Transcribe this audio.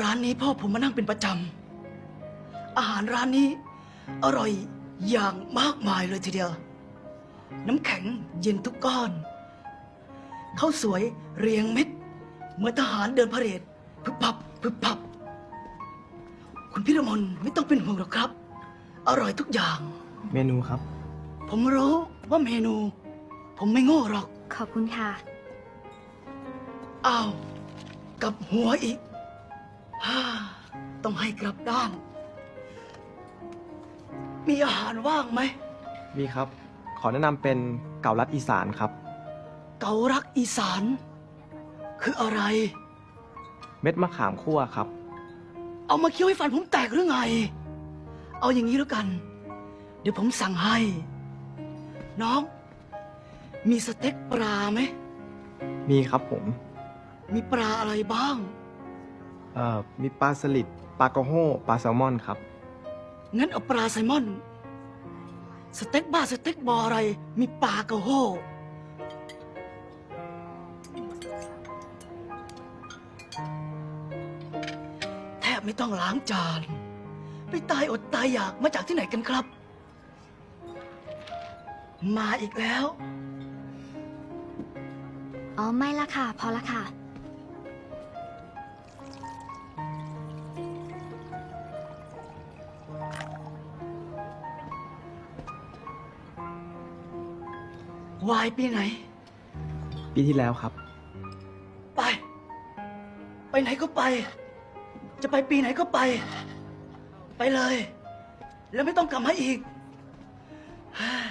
ร้านนี้พ่อผมมานั่งเป็นประจำ อาหารร้านนี้ อร่อยอย่างมากมายเลยทีเดียว น้ำแข็งเย็นทุกก้อนข้าวสวยเรียงเม็ด เหมื่อนทหารเดินพาเหรดพึบพับพึบพับ คุณพิรมนไม่ต้องเป็นห่วงหรอกครับ อร่อยทุกอย่าง เมนูครับ ผมรู้ว่าเมนู ผมไม่โง่หรอก ขอบคุณค่ะ อ้าวกลับหัวอีกฮ่า ต้องให้กลับด้าน มีอาหารว่างไหม มีครับ ขอแนะนำเป็นเก่าลัดอีสานครับ เการักอีสาน คืออะไร เม็ดมะขามคั่วครับ เอามาเคี้ยวให้ฟันผมแตกหรือไง เอาอย่างนี้แล้วกัน เดี๋ยวผมสั่งให้ น้อง มีสเต็กปลาไหม มีครับผม มีปลาอะไรบ้าง เอ่อมีปลาสลิดปลากระโห้ปลาแซลมอนครับ งั้นเอาปลาไซลมอน สเต็กบ้าสเต็กบออะไร มีปลากระโฮแทบไม่ต้องล้างจาน ไปตายอดตายอยากมาจากที่ไหนกันครับ มาอีกแล้ว อ๋อ ไม่ละค่ะ พอละค่ะ วายปีไหน ปีที่แล้วครับ ไป ไปไหนก็ไป จะไปปีไหนก็ไป ไปเลย แล้วไม่ต้องกลับมาอีกเฮ้ย